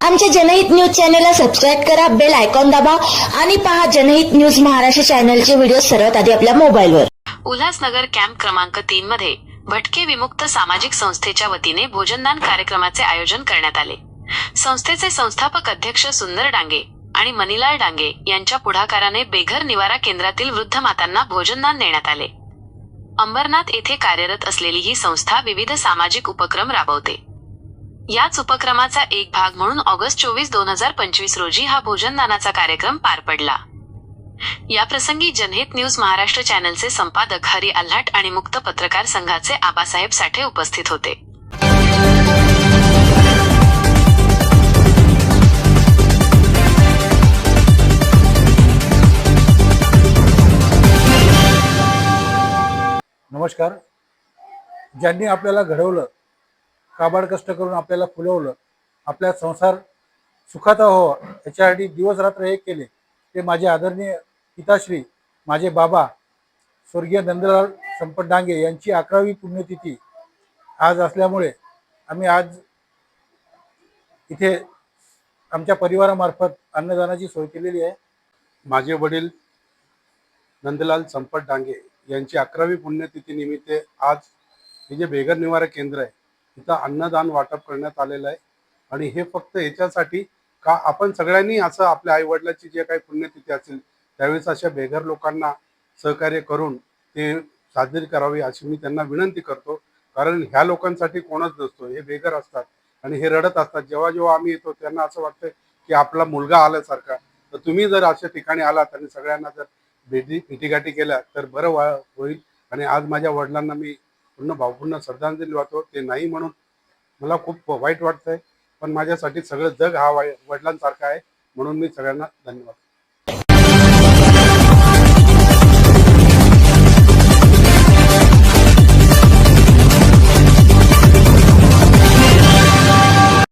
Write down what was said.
आमच्या जनहित न्यूज चॅनलला सबस्क्राईब करा बेल आयकॉन दाबा आणि पहा जनहित न्यूज महाराष्ट्र चॅनलचे व्हिडिओ सर्वात आधी आपल्या मोबाईलवर. उल्हासनगर कॅम्प क्रमांक तीन मध्ये भटके विमुक्त सामाजिक संस्थेच्या वतीने भोजनदान कार्यक्रमाचे आयोजन करण्यात आले. संस्थेचे संस्थापक अध्यक्ष सुंदर डांगे आणि मनीलाल डांगे यांच्या पुढाकाराने बेघर निवारा केंद्रातील वृद्ध मातांना भोजनदान देण्यात आले. अंबरनाथ येथे कार्यरत असलेली ही संस्था विविध सामाजिक उपक्रम राबवते. याच उपक्रमाचा एक भाग म्हणून ऑगस्ट चोवीस दोन हजार पंचवीस रोजी हा भोजनदानाचा कार्यक्रम पार पडला. या प्रसंगी जनहित न्यूज महाराष्ट्र चॅनलचे संपादक हरी आल्हाट आणि मुक्त पत्रकार संघाचे आबासाहेब साठे उपस्थित होते. नमस्कार. ज्यांनी आपल्याला घडवलं काबाड कष्ट करून आपल्याला फुलवलं आपला संसार सुखाचा हो याच्यासाठी दिवस रात्र केले. ते माझे आदरणीय पिताश्री माझे बाबा स्वर्गीय नंदलाल संपत डांगे यांची अकरावी पुण्यतिथी आज असल्यामुळे आम्ही आज इथे आमच्या परिवारामार्फत अन्नदानाची सोय केलेली आहे. माझे वडील नंदलाल संपत डांगे यांची अकरावी पुण्यतिथी निमित्त आज हे जे बेघर निवारा केंद्र आहे तिथं अन्नदान वाटप करण्यात आलेलं आहे. आणि हे फक्त याच्यासाठी का आपण सगळ्यांनी असं आपल्या आईवडिलाची जे काही पुण्यतिथी असेल त्यावेळेस अशा बेघर लोकांना सहकार्य करून ते साजरी करावी अशी मी त्यांना विनंती करतो. कारण ह्या लोकांसाठी कोणच नसतो हे बेघर असतात आणि हे रडत असतात. जेव्हा जेव्हा आम्ही येतो त्यांना असं वाटतं की आपला मुलगा आल्यासारखा. तर तुम्ही जर अशा ठिकाणी आलात आणि सगळ्यांना जर भेटी भेटीगाठी केल्या तर बरं वा होईल. आणि आज माझ्या वडिलांना मी पूर्ण भावपूर्ण श्रद्धांजली वाहतो. ते नाही म्हणून मला खूप वाईट वाटतंय. पण माझ्यासाठी सगळं जग हा वाई वडिलांसारखा आहे. म्हणून मी सगळ्यांना धन्यवाद.